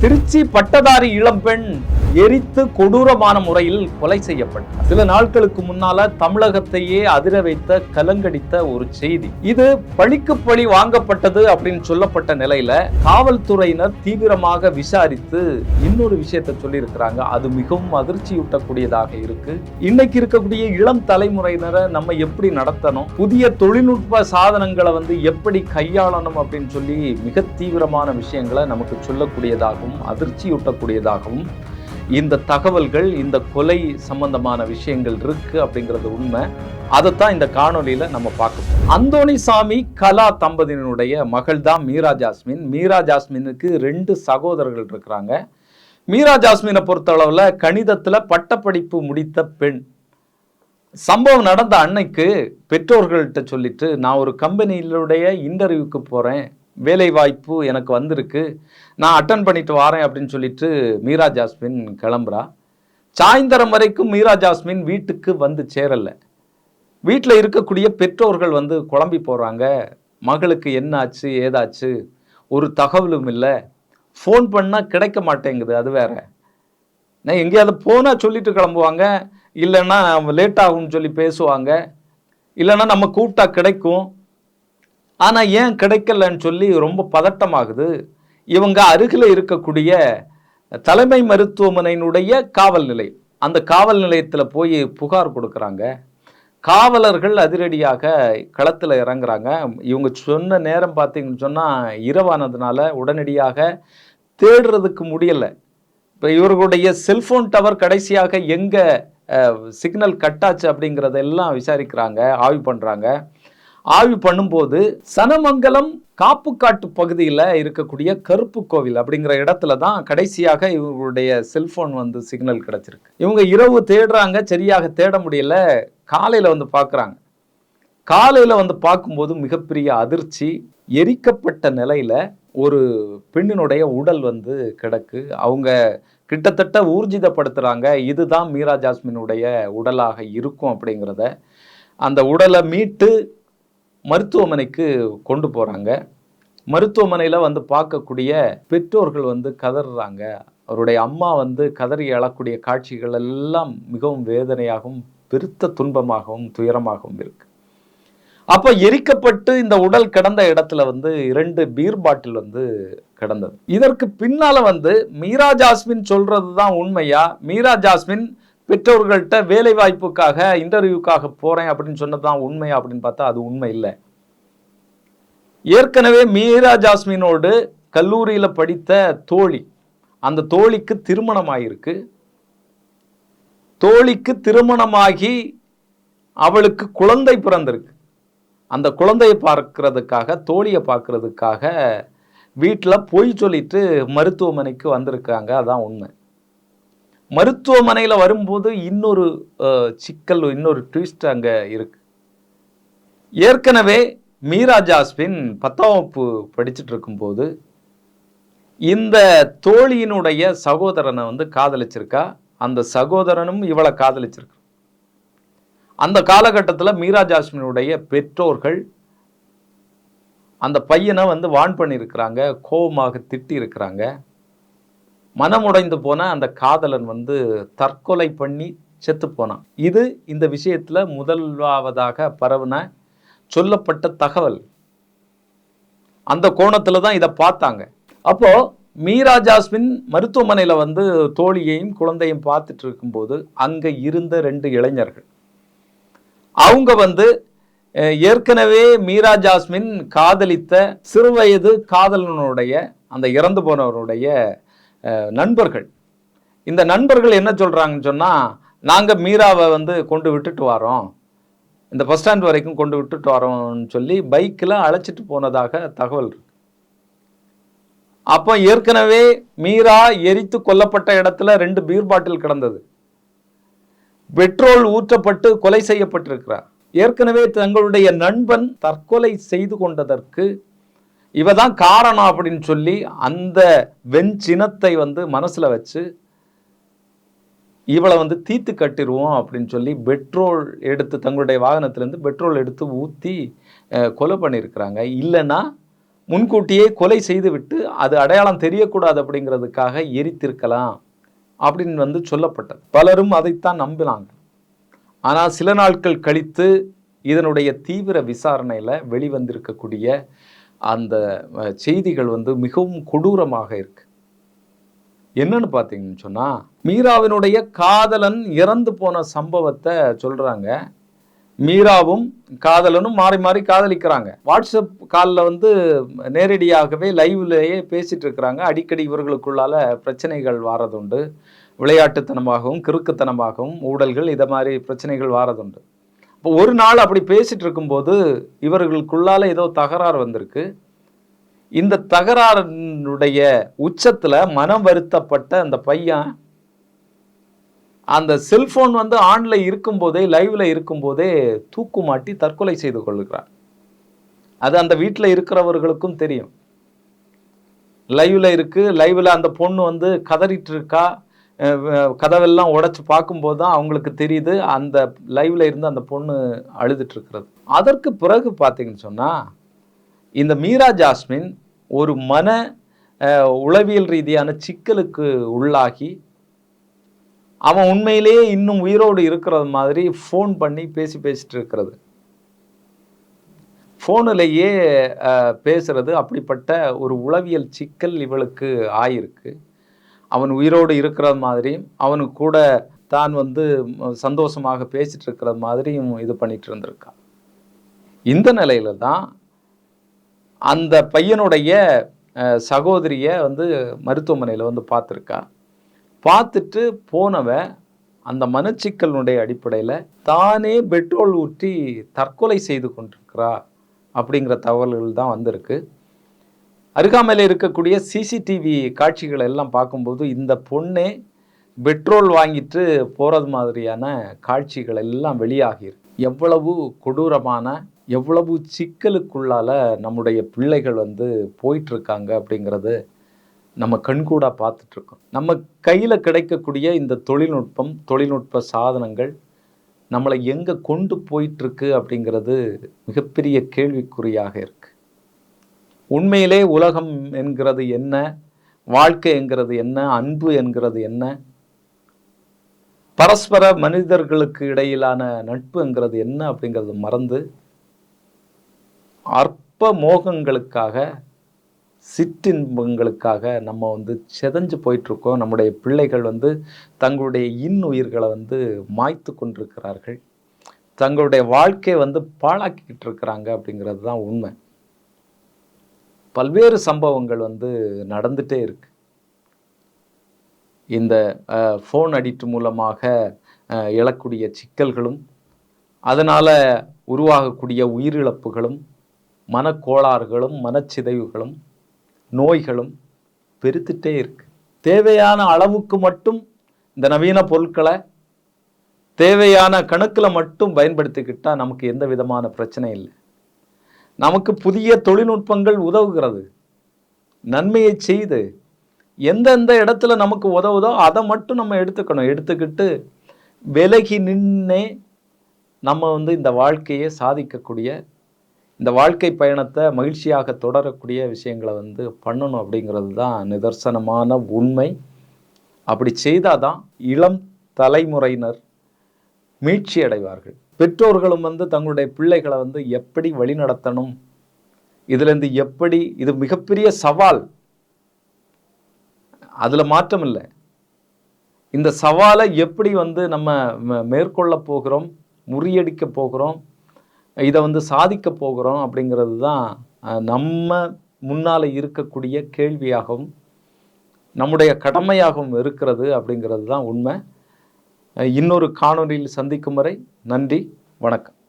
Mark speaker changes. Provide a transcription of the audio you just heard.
Speaker 1: திருச்சி பட்டதாரி இளம்பெண் எரித்து கொடூரமான முறையில் கொலை செய்யப்பட்டார். சில நாட்களுக்கு முன்னால தமிழகத்தையே அதிர வைத்த கலங்கடித்த ஒரு செய்தி. இது பழிக்கு பழி வாங்கப்பட்டது அப்படின்னு சொல்லப்பட்ட நிலையில காவல்துறையினர் தீவிரமாக விசாரித்து இன்னொரு விஷயத்தை சொல்லியிருக்கிறாங்க. அது மிகவும் அதிர்ச்சியூட்டக்கூடியதாக இருக்கு. இன்னைக்கு இருக்கக்கூடிய இளம் தலைமுறையினரை நம்ம எப்படி நடத்தணும்? புதிய தொழில்நுட்ப சாதனங்களை வந்து எப்படி கையாளணும் அப்படின்னு சொல்லி மிக தீவிரமான விஷயங்களை நமக்கு சொல்லக்கூடியதாகவும் அதிர்ச்சியூட்டக்கூடியதாகவும் இந்த தகவல்கள் இந்த கொலை சம்பந்தமான விஷயங்கள் இருக்கு அப்படிங்கிறது உண்மை. அதைத்தான் இந்த காணொளியில நம்ம பார்க்கணும் அந்தோணி சாமி கலா தம்பதியினுடைய மகள் தான் மீரா ஜாஸ்மின். மீரா ஜாஸ்மினுக்கு ரெண்டு சகோதரர்கள் இருக்கிறாங்க. மீரா ஜாஸ்மினை பொறுத்தளவில் கணிதத்தில் பட்டப்படிப்பு முடித்த பெண். சம்பவம் நடந்த அன்னைக்கு பெற்றோர்கள்ட்ட சொல்லிட்டு நான் ஒரு கம்பெனியிலுடைய இன்டர்வியூக்கு போகிறேன் வேலைவாய்ப்பு எனக்கு வந்திருக்கு. நான் அட்டன் பண்ணிட்டு வரேன் அப்படின்னு சொல்லிட்டு மீரா ஜாஸ்மின் கிளம்புறா. சாயந்தரம் வரைக்கும் மீரா ஜாஸ்மின் வீட்டுக்கு வந்து சேரலை. வீட்டில் இருக்கக்கூடிய பெற்றோர்கள் வந்து குழம்பி போகிறாங்க மகளுக்கு என்னாச்சு ஏதாச்சு ஒரு தகவலும் இல்லை. ஃபோன் பண்ணால் கிடைக்க மாட்டேங்குது அது வேற. நான் எங்கேயாவது போனால் சொல்லிட்டு கிளம்புவாங்க. இல்லைன்னா லேட் ஆகும்னு சொல்லி பேசுவாங்க. இல்லைன்னா நம்ம கூப்பிட்டா கிடைக்கும். ஆனால் ஏன் கிடைக்கலன்னு சொல்லி ரொம்ப பதட்டமாகுது. இவங்க அருகில் இருக்கக்கூடிய தலைமை மருத்துவமனையினுடைய காவல் நிலையம் அந்த காவல் நிலையத்தில் போய் புகார் கொடுக்குறாங்க. காவலர்கள் அதிரடியாக களத்தில் இறங்குறாங்க. இவங்க சொன்ன நேரம் பார்த்தீங்கன்னு சொன்னால் இரவானதுனால உடனடியாக தேடுறதுக்கு முடியலை. இப்போ இவர்களுடைய செல்ஃபோன் டவர் கடைசியாக எங்கே சிக்னல் கட்டாச்சு அப்படிங்கிறதெல்லாம் விசாரிக்கிறாங்க ஆய்வு பண்ணுறாங்க ஆய்வு பண்ணும்போது சனமங்கலம் காப்புக்காட்டு பகுதியில் இருக்கக்கூடிய கருப்பு கோவில் அப்படிங்கிற இடத்துல தான் கடைசியாக இவர்களுடைய செல்ஃபோன் வந்து சிக்னல் கிடச்சிருக்கு. இவங்க இரவு தேடுறாங்க சரியாக தேட முடியல காலையில் வந்து பார்க்குறாங்க. காலையில் வந்து பார்க்கும்போது மிகப்பெரிய அதிர்ச்சி எரிக்கப்பட்ட நிலையில் ஒரு பெண்ணினுடைய உடல் வந்து கிடக்கு. அவங்க கிட்டத்தட்ட ஊர்ஜிதப்படுத்துகிறாங்க இதுதான் மீரா ஜாஸ்மினுடைய உடலாக இருக்கும் அப்படிங்கிறத. அந்த உடலை மீட்டு மருத்துவமனைக்கு கொண்டு போகிறாங்க மருத்துவமனையில் வந்து பார்க்கக்கூடிய பெற்றோர்கள் வந்து கதறுறாங்க அவருடைய அம்மா வந்து கதறி எழக்கூடிய காட்சிகள் எல்லாம் மிகவும் வேதனையாகவும் பெருத்த துன்பமாகவும் துயரமாகவும் இருக்கு. அப்போ எரிக்கப்பட்டு இந்த உடல் கிடந்த இடத்துல வந்து இரண்டு பீர் பாட்டில் வந்து கிடந்தது. இதற்கு பின்னால வந்து மீரா ஜாஸ்மின் சொல்றது தான் உண்மையா? மீரா ஜாஸ்மின் பெற்றோர்கள்ட்ட வேலை வாய்ப்புக்காக இன்டர்வியூக்காக போகிறேன் அப்படின்னு சொன்னது தான் உண்மை அப்படின்னு பார்த்தா அது உண்மை இல்லை. ஏற்கனவே மீரா ஜாஸ்மினோடு கல்லூரியில் படித்த தோழி அந்த தோழிக்கு திருமணம் ஆகியிருக்கு தோழிக்கு திருமணமாகி அவளுக்கு குழந்தை பிறந்திருக்கு. அந்த குழந்தையை பார்க்கறதுக்காக தோழியை பார்க்கறதுக்காக வீட்டில் பொய் சொல்லிட்டு மருத்துவமனைக்கு வந்திருக்காங்க. அதான் உண்மை. மருத்துவமனையில் வரும்போது இன்னொரு சிக்கல் இன்னொரு ட்விஸ்ட் அங்கே இருக்கு. ஏற்கனவே மீரா ஜாஸ்மின் பத்தாம் வகுப்பு படிச்சுட்டு இருக்கும்போது இந்த தோழியினுடைய சகோதரனை வந்து காதலிச்சிருக்கா? அந்த சகோதரனும் இவளை காதலிச்சிருக்க? அந்த காலகட்டத்தில் மீரா ஜாஸ்மினுடைய பெற்றோர்கள் அந்த பையனை வந்து வான் பண்ணியிருக்கிறாங்க கோபமாக திட்டி இருக்கிறாங்க மனமுடைந்து போன அந்த காதலன் வந்து தற்கொலை பண்ணி செத்து போனான். இது இந்த விஷயத்தில் முதலாவதாக பரவுன சொல்லப்பட்ட தகவல். அந்த கோணத்தில் தான் இதை பார்த்தாங்க. அப்போது மீரா ஜாஸ்மின் மருத்துவமனையில் வந்து தோழியையும் குழந்தையும் பார்த்துட்டு இருக்கும்போது அங்கே இருந்த ரெண்டு இளைஞர்கள். அவங்க வந்து ஏற்கனவே மீரா ஜாஸ்மின் காதலித்த சிறுவயது காதலனுடைய அந்த இறந்து போனவருடைய நண்பர்கள். இந்த நண்பர்கள் என்ன சொல்கிறாங்கன்னு சொன்னால் நாங்கள் மீராவை வந்து கொண்டு விட்டுட்டு வரோம். இந்த பஸ் ஸ்டாண்ட் வரைக்கும் கொண்டு விட்டுட்டு வரோம்னு சொல்லி பைக்கில் அழைச்சிட்டு போனதாக தகவல் இருக்கு. அப்போ ஏற்கனவே மீரா எரித்து கொல்லப்பட்ட இடத்துல ரெண்டு பீர் பாட்டில் கிடந்தது. பெட்ரோல் ஊற்றப்பட்டு கொலை செய்யப்பட்டிருக்கிறார். ஏற்கனவே தங்களுடைய நண்பன் தற்கொலை செய்து கொண்டதற்கு இவ தான் காரணம் அப்படின்னு சொல்லி அந்த வெஞ்சினத்தை வந்து மனசில் வச்சு இவளை வந்து தீத்து கட்டிடுவோம் அப்படின்னு சொல்லி பெட்ரோல் எடுத்து தங்களுடைய வாகனத்திலேருந்து பெட்ரோல் எடுத்து ஊற்றி கொலை பண்ணியிருக்கிறாங்க. இல்லைன்னா முன்கூட்டியே கொலை செய்துவிட்டு அது அடையாளம் தெரியக்கூடாது அப்படிங்கிறதுக்காக எரித்திருக்கலாம் அப்படின்னு வந்து சொல்லப்பட்டது. பலரும் அதைத்தான் நம்பினாங்க. ஆனால் சில நாட்கள் கழித்து இதனுடைய தீவிர விசாரணையில் வெளிவந்திருக்கக்கூடிய அந்த செய்திகள் வந்து மிகவும் கொடூரமாக இருக்கு. என்னன்னு பார்த்தீங்கன்னு சொன்னால் மீராவினுடைய காதலன் இறந்து போன சம்பவத்தை சொல்கிறாங்க மீராவும் காதலனும் மாறி மாறி காதலிக்கிறாங்க. வாட்ஸ்அப் காலில் வந்து நேரடியாகவே லைவ்லேயே பேசிகிட்டு இருக்கிறாங்க. அடிக்கடி இவர்களுக்குள்ளால பிரச்சனைகள் வாரதுண்டு. விளையாட்டுத்தனமாகவும் கிறுக்குத்தனமாகவும் ஊழல்கள் இதை மாதிரி பிரச்சனைகள் வாரதுண்டு. இப்போ ஒரு நாள் அப்படி பேசிட்டு இருக்கும்போது இவர்களுக்குள்ளால ஏதோ தகராறு வந்திருக்கு. இந்த தகராறுடைய உச்சத்தில் மனம் வருத்தப்பட்ட அந்த பையன் அந்த செல்போன் வந்து ஆன்ல இருக்கும்போதே லைவ்ல இருக்கும்போதே தூக்கு மாட்டி தற்கொலை செய்து கொள்கிறார். அது அந்த வீட்டில் இருக்கிறவர்களுக்கும் தெரியும். லைவ்ல இருக்கு லைவ்ல அந்த பொண்ணு வந்து கதறிட்டு இருக்கா கதவெல்லாம் உடச்சி பார்க்கும்போது தான் அவங்களுக்கு தெரியுது அந்த லைவில் இருந்து அந்த பொண்ணு அழுதுட்டு இருக்கிறது அதற்கு பிறகு பார்த்தீங்கன்னு சொன்னால் இந்த மீரா ஜாஸ்மின் ஒரு மன உளவியல் ரீதியான சிக்கலுக்கு உள்ளாகி அவன் உண்மையிலேயே இன்னும் உயிரோடு இருக்கிறது மாதிரி ஃபோன் பண்ணி பேசி பேசிட்டு இருக்கிறது ஃபோனிலேயே பேசுறது அப்படிப்பட்ட ஒரு உளவியல் சிக்கல் இவளுக்கு ஆயிருக்கு. அவன் உயிரோடு இருக்கிற மாதிரியும் அவனுக்கு கூட தான் வந்து சந்தோஷமாக பேசிட்டு இருக்கிற மாதிரியும் இது பண்ணிட்டு இருந்திருக்கான். இந்த நிலையில தான் அந்த பையனுடைய சகோதரியை வந்து மருத்துவமனையில் வந்து பார்த்துருக்கா. பார்த்துட்டு போனவன் அந்த மனச்சிக்கலினுடைய அடிப்படையில் தானே பெட்ரோல் ஊற்றி தற்கொலை செய்து கொண்டிருக்கிறா அப்படிங்கிற தகவல்கள் தான் வந்திருக்கு. அருகாமையில் இருக்கக்கூடிய சிசிடிவி காட்சிகள் எல்லாம் பார்க்கும்போது இந்த பொண்ணே பெட்ரோல் வாங்கிட்டு போகிறது மாதிரியான காட்சிகள் எல்லாம் வெளியாகிருக்கு எவ்வளவு கொடூரமான எவ்வளவு சிக்கலுக்குள்ளால நம்முடைய பிள்ளைகள் வந்து போயிட்டுருக்காங்க அப்படிங்கிறது நம்ம கண்கூடாக பார்த்துட்ருக்கோம் நம்ம கையில் கிடைக்கக்கூடிய இந்த தொழில்நுட்பம் தொழில்நுட்ப சாதனங்கள் நம்மளை எங்கே கொண்டு போயிட்டுருக்கு அப்படிங்கிறது மிகப்பெரிய கேள்விக்குறியாக இருக்குது உண்மையிலே உலகம் என்கிறது என்ன? வாழ்க்கை என்கிறது என்ன? அன்பு என்கிறது என்ன? பரஸ்பர மனிதர்களுக்கு இடையிலான நட்பு என்கிறது என்ன அப்படிங்கிறது மறந்து அற்ப மோகங்களுக்காக சிற்றின்பங்களுக்காக நம்ம வந்து செதஞ்சு போயிட்டுருக்கோம். நம்முடைய பிள்ளைகள் வந்து தங்களுடைய இன்னுயிர்களை வந்து மாய்த்து கொண்டிருக்கிறார்கள். தங்களுடைய வாழ்க்கையை வந்து பாழாக்கிக்கிட்டு இருக்கிறாங்க அப்படிங்கிறது தான் உண்மை. பல்வேறு சம்பவங்கள் வந்து நடந்துட்டே இருக்கு. இந்த ஃபோன் அடிக்ட் மூலமாக அஹ், எழக்கூடிய சிக்கல்களும் அதனால் உருவாகக்கூடிய உயிரிழப்புகளும் மனக்கோளாறுகளும் மனச்சிதைவுகளும் நோய்களும் பெருத்துட்டே இருக்கு. தேவையான அளவுக்கு மட்டும் இந்த நவீன பொருட்களை தேவையான கணக்கில் மட்டும் பயன்படுத்திக்கிட்டால் நமக்கு எந்த விதமான பிரச்சனையும் இல்லை. நமக்கு புதிய தொழில்நுட்பங்கள் உதவுகிறது. நன்மையை செய்து எந்தெந்த இடத்துல நமக்கு உதவுதோ அதை மட்டும் நம்ம எடுத்துக்கணும். எடுத்துக்கிட்டு விலகி நின்னே நம்ம வந்து இந்த வாழ்க்கையை சாதிக்கக்கூடிய இந்த வாழ்க்கை பயணத்தை மகிழ்ச்சியாக தொடரக்கூடிய விஷயங்களை வந்து பண்ணணும் அப்படிங்கிறது தான் நிதர்சனமான உண்மை. அப்படி செய்தாதான் இளம் தலைமுறையினர் மீட்சி அடைவார்கள். பெற்றோர்களும் வந்து தங்களுடைய பிள்ளைகளை வந்து எப்படி வழிநடத்தணும்? இதுலேருந்து எப்படி இது மிகப்பெரிய சவால். அதில் மாற்றம் இல்லை. இந்த சவாலை எப்படி வந்து நம்ம மேற்கொள்ள போகிறோம் முறியடிக்க போகிறோம் இதை வந்து சாதிக்க போகிறோம் அப்படிங்கிறது தான் நம்ம முன்னால் இருக்கக்கூடிய கேள்வியாகவும் நம்முடைய கடமையாகவும் இருக்கிறது அப்படிங்கிறது தான் உண்மை. இன்னொரு காணொளியில் சந்திக்கும் வரை நன்றி வணக்கம்.